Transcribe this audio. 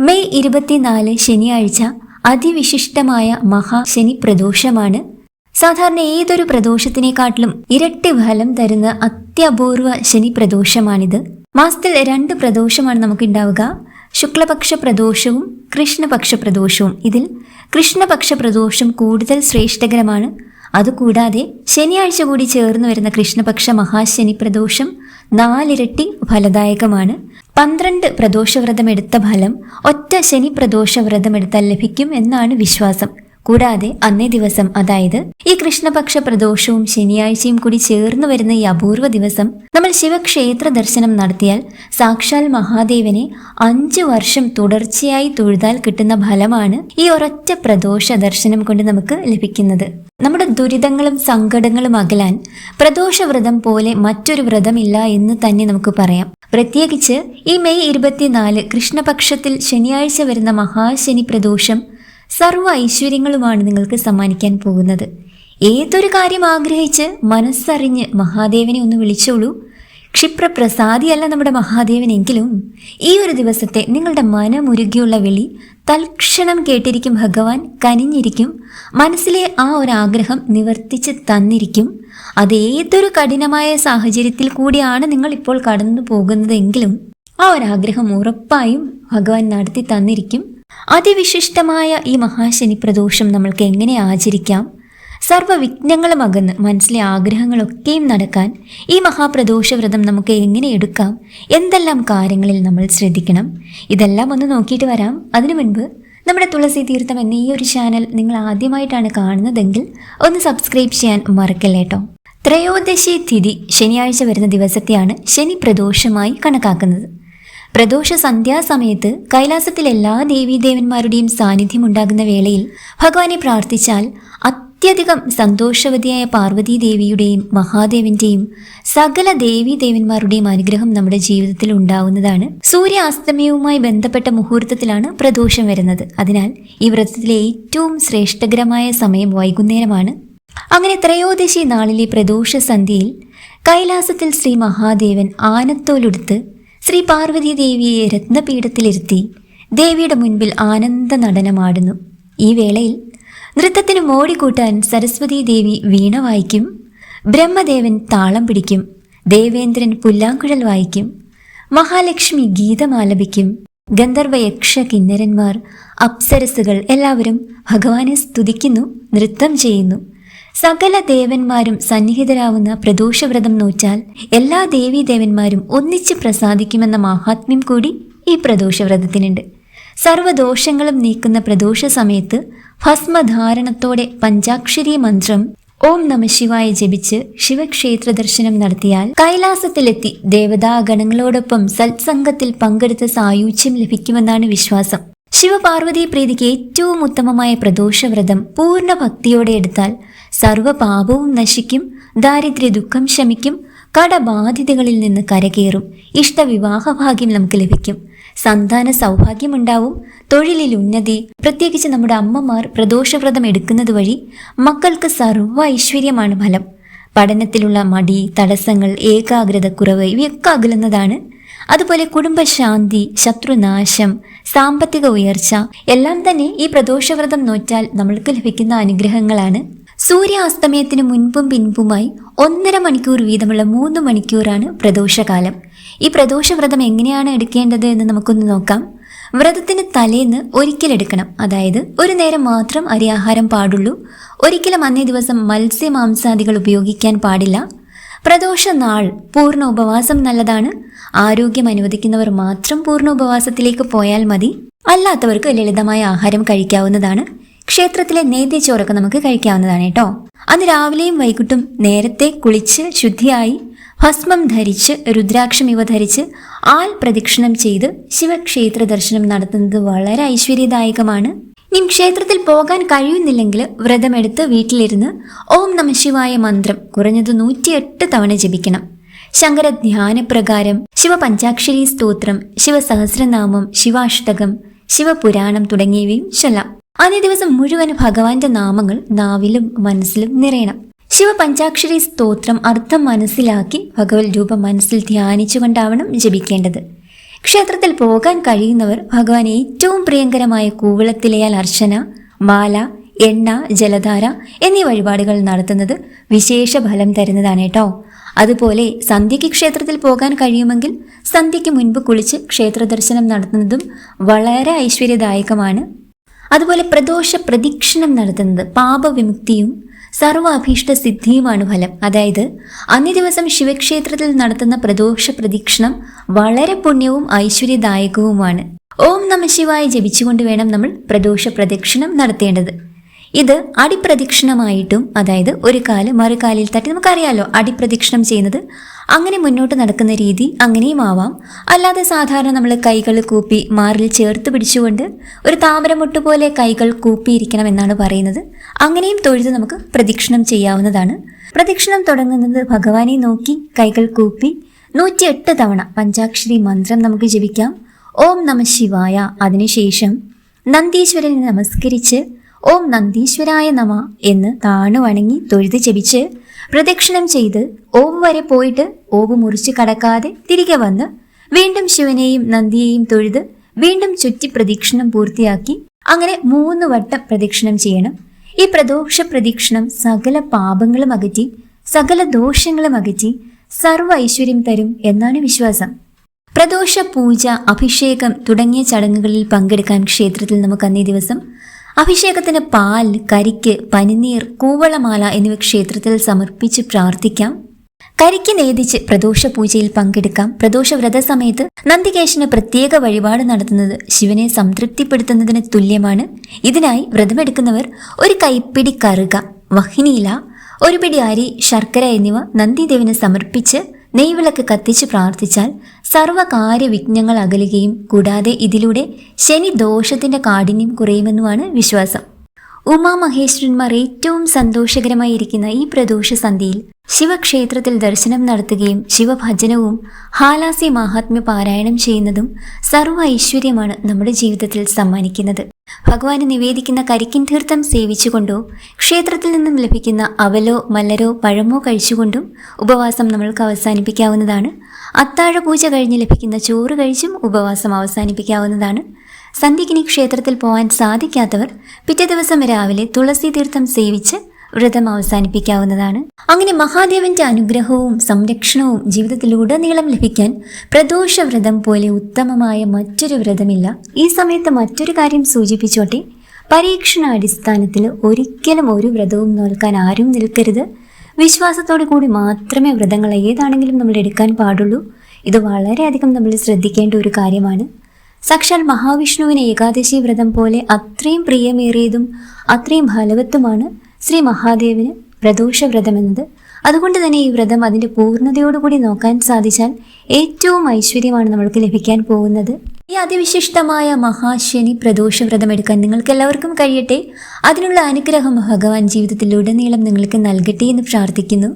May ഇരുപത്തിനാല് ശനിയാഴ്ച അതിവിശിഷ്ടമായ മഹാശനി പ്രദോഷമാണ്. സാധാരണ ഏതൊരു പ്രദോഷത്തിനെക്കാട്ടിലും ഇരട്ടി ഫലം തരുന്ന അത്യപൂർവ ശനി പ്രദോഷമാണിത്. മാസത്തിൽ രണ്ട് പ്രദോഷമാണ് നമുക്കുണ്ടാവുക. ശുക്ലപക്ഷ പ്രദോഷവും കൃഷ്ണപക്ഷ പ്രദോഷവും. ഇതിൽ കൃഷ്ണപക്ഷ പ്രദോഷം കൂടുതൽ ശ്രേഷ്ഠകരമാണ്. അതുകൂടാതെ ശനിയാഴ്ച കൂടി ചേർന്ന് വരുന്ന കൃഷ്ണപക്ഷ മഹാശനി പ്രദോഷം നാലിരട്ടി ഫലദായകമാണ്. പന്ത്രണ്ട് പ്രദോഷവ്രതം എടുത്ത ഫലം ഒറ്റ ശനി പ്രദോഷവ്രതം എടുത്താൽ ലഭിക്കും എന്നാണ് വിശ്വാസം. കൂടാതെ അന്നേ ദിവസം അതായത് ഈ കൃഷ്ണപക്ഷ പ്രദോഷവും ശനിയാഴ്ചയും കൂടി ചേർന്ന് വരുന്ന ഈ അപൂർവ ദിവസം നമ്മൾ ശിവക്ഷേത്ര ദർശനം നടത്തിയാൽ സാക്ഷാൽ മഹാദേവനെ അഞ്ചു വർഷം തുടർച്ചയായി തൊഴുതാൽ കിട്ടുന്ന ഫലമാണ് ഈ ഒരൊറ്റ പ്രദോഷ ദർശനം കൊണ്ട് നമുക്ക് ലഭിക്കുന്നത്. നമ്മുടെ ദുരിതങ്ങളും സങ്കടങ്ങളും അകലാൻ പ്രദോഷ വ്രതം പോലെ മറ്റൊരു വ്രതമില്ല എന്ന് തന്നെ നമുക്ക് പറയാം. പ്രത്യേകിച്ച് ഈ മെയ് ഇരുപത്തിനാല് കൃഷ്ണപക്ഷത്തിൽ ശനിയാഴ്ച വരുന്ന മഹാശനി പ്രദോഷം സർവ ഐശ്വര്യങ്ങളുമാണ് നിങ്ങൾക്ക് സമ്മാനിക്കാൻ പോകുന്നത്. ഏതൊരു കാര്യം ആഗ്രഹിച്ച് മനസ്സറിഞ്ഞ് മഹാദേവനെ ഒന്ന് വിളിച്ചോളൂ. ക്ഷിപ്രപ്രസാദിയല്ല നമ്മുടെ മഹാദേവനെങ്കിലും ഈ ഒരു ദിവസത്തെ നിങ്ങളുടെ മനമുരുകിയുള്ള വിളി തൽക്ഷണം കേട്ടിരിക്കും ഭഗവാൻ കനിഞ്ഞിരിക്കും. മനസ്സിലെ ആ ഒരു ആഗ്രഹം നിവർത്തിച്ച് തന്നിരിക്കും. അത് ഏതൊരു കഠിനമായ സാഹചര്യത്തിൽ കൂടിയാണ് നിങ്ങൾ ഇപ്പോൾ കടന്നു പോകുന്നതെങ്കിലും ആ ഒരു ആഗ്രഹം ഉറപ്പായും ഭഗവാൻ നടത്തി തന്നിരിക്കും. അതിവിശിഷ്ടമായ ഈ മഹാശനി പ്രദോഷം നമ്മൾക്ക് എങ്ങനെ ആചരിക്കാം? സർവ വിഘ്നങ്ങളും അകന്ന് മനസ്സിലെ ആഗ്രഹങ്ങളൊക്കെയും നടക്കാൻ ഈ മഹാപ്രദോഷവ്രതം നമുക്ക് എങ്ങനെ എടുക്കാം? എന്തെല്ലാം കാര്യങ്ങളിൽ നമ്മൾ ശ്രദ്ധിക്കണം? ഇതെല്ലാം ഒന്ന് നോക്കിയിട്ട് വരാം. അതിനു മുൻപ് നമ്മുടെ തുളസി തീർത്ഥം എന്ന ഈ ഒരു ചാനൽ നിങ്ങൾ ആദ്യമായിട്ടാണ് കാണുന്നതെങ്കിൽ ഒന്ന് സബ്സ്ക്രൈബ് ചെയ്യാൻ മറക്കല്ലേട്ടോ ത്രയോദശി തിഥി ശനിയാഴ്ച വരുന്ന ദിവസത്തെയാണ് ശനി പ്രദോഷമായി കണക്കാക്കുന്നത്. പ്രദോഷ സന്ധ്യാസമയത്ത് കൈലാസത്തിൽ എല്ലാ ദേവീദേവന്മാരുടെയും സാന്നിധ്യം ഉണ്ടാകുന്ന വേളയിൽ ഭഗവാനെ പ്രാർത്ഥിച്ചാൽ അത്യധികം സന്തോഷവതിയായ പാർവതീദേവിയുടെയും മഹാദേവന്റെയും സകല ദേവീദേവന്മാരുടെയും അനുഗ്രഹം നമ്മുടെ ജീവിതത്തിൽ ഉണ്ടാവുന്നതാണ്. സൂര്യാസ്തമയവുമായി ബന്ധപ്പെട്ട മുഹൂർത്തത്തിലാണ് പ്രദോഷം വരുന്നത്. അതിനാൽ ഈ വ്രതത്തിലെ ഏറ്റവും ശ്രേഷ്ഠകരമായ സമയം വൈകുന്നേരമാണ്. അങ്ങനെ ത്രയോദശി നാളിലെ പ്രദോഷ സന്ധ്യയിൽ കൈലാസത്തിൽ ശ്രീ മഹാദേവൻ ആനത്തോലെടുത്ത് ശ്രീ പാർവതി ദേവിയെ രത്നപീഠത്തിലിരുത്തി ദേവിയുടെ മുൻപിൽ ആനന്ദ നടനമാടുന്നു. ഈ വേളയിൽ നൃത്തത്തിന് മോടിക്കൂട്ടാൻ സരസ്വതി ദേവി വീണ വായിക്കും ബ്രഹ്മദേവൻ താളം പിടിക്കും ദേവേന്ദ്രൻ പുല്ലാങ്കുഴൽ വായിക്കും മഹാലക്ഷ്മി ഗീതമാലപിക്കും ഗന്ധർവ യക്ഷ കിന്നരന്മാർ അപ്സരസുകൾ എല്ലാവരും ഭഗവാനെ സ്തുതിക്കുന്നു നൃത്തം ചെയ്യുന്നു. സകല ദേവന്മാരും സന്നിഹിതരാവുന്ന പ്രദോഷവ്രതം നോച്ചാൽ എല്ലാ ദേവീദേവന്മാരും ഒന്നിച്ച് പ്രസാദിക്കുമെന്ന മഹാത്മ്യം കൂടി ഈ പ്രദോഷവ്രതത്തിനുണ്ട്. സർവദോഷങ്ങളും നീക്കുന്ന പ്രദോഷ സമയത്ത് ഭസ്മധാരണത്തോടെ പഞ്ചാക്ഷരി മന്ത്രം ഓം നമ ശിവായ ജപിച്ച് ശിവക്ഷേത്ര ദർശനം നടത്തിയാൽ കൈലാസത്തിലെത്തി ദേവതാഗണങ്ങളോടൊപ്പം സത്സംഗത്തിൽ പങ്കെടുത്ത സായൂജ്യം ലഭിക്കുമെന്നാണ് വിശ്വാസം. ശിവപാർവതി പ്രീതിക്ക് ഏറ്റവും ഉത്തമമായ പ്രദോഷവ്രതം പൂർണ ഭക്തിയോടെ എടുത്താൽ സർവപാപവും നശിക്കും ദാരിദ്ര്യ ദുഃഖം ശമിക്കും കടബാധിതകളിൽ നിന്ന് കരകയറും ഇഷ്ടവിവാഹ ഭാഗ്യം നമുക്ക് ലഭിക്കും സന്താന സൗഭാഗ്യമുണ്ടാവും തൊഴിലിൽ ഉന്നതി പ്രത്യേകിച്ച് നമ്മുടെ അമ്മമാർ പ്രദോഷവ്രതം എടുക്കുന്നത് വഴി മക്കൾക്ക് സർവ ഐശ്വര്യമാണ് ഫലം. പഠനത്തിലുള്ള മടി തടസ്സങ്ങൾ ഏകാഗ്രത കുറവ് ഇവയൊക്കെ അകലുന്നതാണ്. അതുപോലെ കുടുംബശാന്തി ശത്രുനാശം സാമ്പത്തിക ഉയർച്ച എല്ലാം തന്നെ ഈ പ്രദോഷവ്രതം നോറ്റാൽ നമ്മൾക്ക് ലഭിക്കുന്ന അനുഗ്രഹങ്ങളാണ്. സൂര്യാസ്തമയത്തിന് മുൻപും പിൻപുമായി ഒന്നര മണിക്കൂർ വീതമുള്ള മൂന്ന് മണിക്കൂറാണ് പ്രദോഷകാലം. ഈ പ്രദോഷവ്രതം എങ്ങനെയാണ് എടുക്കേണ്ടത് എന്ന് നമുക്കൊന്ന് നോക്കാം. വ്രതത്തിന് തലേന്ന് ഒരിക്കലെടുക്കണം അതായത് ഒരു നേരം മാത്രം അരിയാഹാരം പാടുള്ളൂ. ഒരിക്കലും അന്നേ ദിവസം മത്സ്യമാംസാദികൾ ഉപയോഗിക്കാൻ പാടില്ല. പ്രദോഷ നാൾ പൂർണ ഉപവാസം നല്ലതാണ്. ആരോഗ്യം അനുവദിക്കുന്നവർ മാത്രം പൂർണ ഉപവാസത്തിലേക്ക് പോയാൽ മതി. അല്ലാത്തവർക്ക് ലളിതമായ ആഹാരം കഴിക്കാവുന്നതാണ്. ക്ഷേത്രത്തിലെ നേദ്യച്ചോറൊക്കെ നമുക്ക് കഴിക്കാവുന്നതാണ് കേട്ടോ. അന്ന് രാവിലെയും വൈകിട്ടും നേരത്തെ കുളിച്ച് ശുദ്ധിയായി ഭസ്മം ധരിച്ച് രുദ്രാക്ഷം ഇവ ധരിച്ച് ആൽ പ്രദക്ഷിണം ചെയ്ത് ശിവക്ഷേത്ര ദർശനം നടത്തുന്നത് വളരെ ഐശ്വര്യദായകമാണ്. ഇനി ക്ഷേത്രത്തിൽ പോകാൻ കഴിയുന്നില്ലെങ്കിൽ വ്രതമെടുത്ത് വീട്ടിലിരുന്ന് ഓം നമ ശിവായ മന്ത്രം കുറഞ്ഞത് നൂറ്റിയെട്ട് തവണ ജപിക്കണം. ശങ്കര ധ്യാനപ്രകാരം ശിവപഞ്ചാക്ഷരി സ്തോത്രം ശിവസഹസ്രനാമം ശിവാഷ്ടകം ശിവപുരാണം തുടങ്ങിയവയും ചൊല്ലാം. അന്നേ ദിവസം മുഴുവൻ ഭഗവാന്റെ നാമങ്ങൾ നാവിലും മനസ്സിലും നിറയണം. ശിവ പഞ്ചാക്ഷരി സ്തോത്രം അർത്ഥം മനസ്സിലാക്കി ഭഗവത് രൂപം മനസ്സിൽ ധ്യാനിച്ചുകൊണ്ടാവണം ജപിക്കേണ്ടത്. ക്ഷേത്രത്തിൽ പോകാൻ കഴിയുന്നവർ ഭഗവാൻ ഏറ്റവും പ്രിയങ്കരമായ കൂവളത്തിലയാൽ അർച്ചന മാല എണ്ണ ജലധാര എന്നീ വഴിപാടുകൾ നടത്തുന്നത് വിശേഷ ഫലം തരുന്നതാണ് കേട്ടോ. അതുപോലെ സന്ധ്യയ്ക്ക് ക്ഷേത്രത്തിൽ പോകാൻ കഴിയുമെങ്കിൽ സന്ധ്യയ്ക്ക് മുൻപ് കുളിച്ച് ക്ഷേത്ര ദർശനം നടത്തുന്നതും വളരെ ഐശ്വര്യദായകമാണ്. അതുപോലെ പ്രദോഷ പ്രദക്ഷിണം നടത്തുന്നത് പാപവിമുക്തിയും സർവ സിദ്ധിയുമാണ് ഫലം. അതായത് അന്നേ ദിവസം ശിവക്ഷേത്രത്തിൽ നടത്തുന്ന പ്രദോഷ പ്രദക്ഷിണം വളരെ പുണ്യവും ഐശ്വര്യദായകവുമാണ്. ഓം നമ ശിവായ ജപിച്ചുകൊണ്ട് വേണം നമ്മൾ പ്രദോഷ പ്രദക്ഷിണം നടത്തേണ്ടത്. ഇത് അടിപ്രദക്ഷിണമായിട്ടും അതായത് ഒരു കാൽ മറുകാലിൽ തട്ടി നമുക്കറിയാലോ അടിപ്രദക്ഷിണം ചെയ്യുന്നത് അങ്ങനെ മുന്നോട്ട് നടക്കുന്ന രീതി അങ്ങനെയും ആവാം. അല്ലാതെ സാധാരണ നമ്മൾ കൈകൾ കൂപ്പി മാറിൽ ചേർത്ത് പിടിച്ചുകൊണ്ട് ഒരു താമരമുട്ട് പോലെ കൈകൾ കൂപ്പിയിരിക്കണം എന്നാണ് പറയുന്നത്. അങ്ങനെയും തൊഴുത് നമുക്ക് പ്രദക്ഷിണം ചെയ്യാവുന്നതാണ്. പ്രദക്ഷിണം തുടങ്ങുന്നത് ഭഗവാനെ നോക്കി കൈകൾ കൂപ്പി നൂറ്റിയെട്ട് തവണ പഞ്ചാക്ഷരി മന്ത്രം നമുക്ക് ജപിക്കാം. ഓം നമ ശിവായ. അതിനുശേഷം നന്ദീശ്വരനെ നമസ്കരിച്ച് ഓം നന്ദീശ്വരായ നമ എന്ന് താണു വണങ്ങി തൊഴുത് ജപിച്ച് പ്രദക്ഷിണം ചെയ്ത് ഓം വരെ പോയിട്ട് ഓവ് മുറിച്ച് കടക്കാതെ തിരികെ വന്ന് വീണ്ടും ശിവനെയും നന്ദിയെയും തൊഴുത് വീണ്ടും ചുറ്റി പ്രദക്ഷിണം പൂർത്തിയാക്കി അങ്ങനെ മൂന്ന് വട്ടം പ്രദക്ഷിണം ചെയ്യണം. ഈ പ്രദോഷ പ്രദക്ഷിണം സകല പാപങ്ങളും അകറ്റി സകല ദോഷങ്ങളും അകറ്റി സർവ ഐശ്വര്യം തരും എന്നാണ് വിശ്വാസം. പ്രദോഷ പൂജ അഭിഷേകം തുടങ്ങിയ ചടങ്ങുകളിൽ പങ്കെടുക്കാൻ ക്ഷേത്രത്തിൽ നമുക്ക് അന്നേ ദിവസം അഭിഷേകത്തിന് പാൽ കരിക്ക് പനിനീർ കൂവളമാല എന്നിവ ക്ഷേത്രത്തിൽ സമർപ്പിച്ച് പ്രാർത്ഥിക്കാം. കരിക്ക് നേദിച്ച് പ്രദോഷ പൂജയിൽ പങ്കെടുക്കാം. പ്രദോഷ വ്രത സമയത്ത് നന്ദികേശന് പ്രത്യേക വഴിപാട് നടത്തുന്നത് ശിവനെ സംതൃപ്തിപ്പെടുത്തുന്നതിന് തുല്യമാണ്. ഇതിനായി വ്രതമെടുക്കുന്നവർ ഒരു കൈപ്പിടി കറുക വഹിനിയില ഒരു പിടി അരി ശർക്കര എന്നിവ നന്ദിദേവിന് സമർപ്പിച്ച് നെയ്വിളക്ക് കത്തിച്ച് പ്രാർത്ഥിച്ചാൽ സർവകാര്യ വിഘ്നങ്ങൾ അകലുകയും കൂടാതെ ഇതിലൂടെ ശനി ദോഷത്തിന്റെ കാഠിന്യം കുറയുമെന്നുമാണ് വിശ്വാസം. ഉമാമഹേശ്വരന്മാർ ഏറ്റവും സന്തോഷകരമായിരിക്കുന്ന ഈ പ്രദോഷ സന്ധ്യയിൽ ശിവക്ഷേത്രത്തിൽ ദർശനം നടത്തുകയും ശിവഭജനവും ഹാലാസി മഹാത്മ്യ പാരായണം ചെയ്യുന്നതും സർവ ഐശ്വര്യമാണ് നമ്മുടെ ജീവിതത്തിൽ സമ്മാനിക്കുന്നത്. ഭഗവാന് നിവേദിക്കുന്ന കരിക്കിൻ തീർത്ഥം സേവിച്ചുകൊണ്ടോ ക്ഷേത്രത്തിൽ നിന്നും ലഭിക്കുന്ന അവലോ മലരോ പഴമോ കഴിച്ചുകൊണ്ടും ഉപവാസം നമ്മൾക്ക് അവസാനിപ്പിക്കാവുന്നതാണ്. അത്താഴ പൂജ കഴിഞ്ഞ് ലഭിക്കുന്ന ചോറ് കഴിച്ചും ഉപവാസം അവസാനിപ്പിക്കാവുന്നതാണ്. സന്ധ്യക്കിനി ക്ഷേത്രത്തിൽ പോകാൻ സാധിക്കാത്തവർ പിറ്റേ ദിവസം രാവിലെ തുളസി തീർത്ഥം സേവിച്ച് വ്രതം അവസാനിപ്പിക്കാവുന്നതാണ്. അങ്ങനെ മഹാദേവന്റെ അനുഗ്രഹവും സംരക്ഷണവും ജീവിതത്തിലുടനീളം ലഭിക്കാൻ പ്രദോഷ വ്രതം പോലെ ഉത്തമമായ മറ്റൊരു വ്രതമില്ല. ഈ സമയത്ത് മറ്റൊരു കാര്യം സൂചിപ്പിച്ചോട്ടെ. പരീക്ഷണാടിസ്ഥാനത്തിൽ ഒരിക്കലും ഒരു വ്രതവും നോൽക്കാൻ ആരും നിൽക്കരുത്. വിശ്വാസത്തോടു കൂടി മാത്രമേ വ്രതങ്ങൾ ഏതാണെങ്കിലും നമ്മൾ എടുക്കാൻ പാടുള്ളൂ. ഇത് വളരെയധികം നമ്മൾ ശ്രദ്ധിക്കേണ്ട ഒരു കാര്യമാണ്. സാക്ഷാൽ മഹാവിഷ്ണുവിന് ഏകാദശി വ്രതം പോലെ അത്രയും പ്രിയമേറിയതും അത്രയും ഫലവത്തുമാണ് ശ്രീ മഹാദേവന് പ്രദോഷ വ്രതം എന്നത് അതുകൊണ്ട് തന്നെ ഈ വ്രതം അതിന്റെ പൂർണതയോടുകൂടി നോക്കാൻ സാധിച്ചാൽ ഏറ്റവും ഐശ്വര്യമാണ് നമ്മൾക്ക് ലഭിക്കാൻ പോകുന്നത്. ഈ അതിവിശിഷ്ടമായ മഹാശനി പ്രദോഷ വ്രതം എടുക്കാൻ നിങ്ങൾക്ക് എല്ലാവർക്കും കഴിയട്ടെ. അതിനുള്ള അനുഗ്രഹം ഭഗവാൻ ജീവിതത്തിലുടനീളം നിങ്ങൾക്ക് നൽകട്ടെ എന്ന് പ്രാർത്ഥിക്കുന്നു.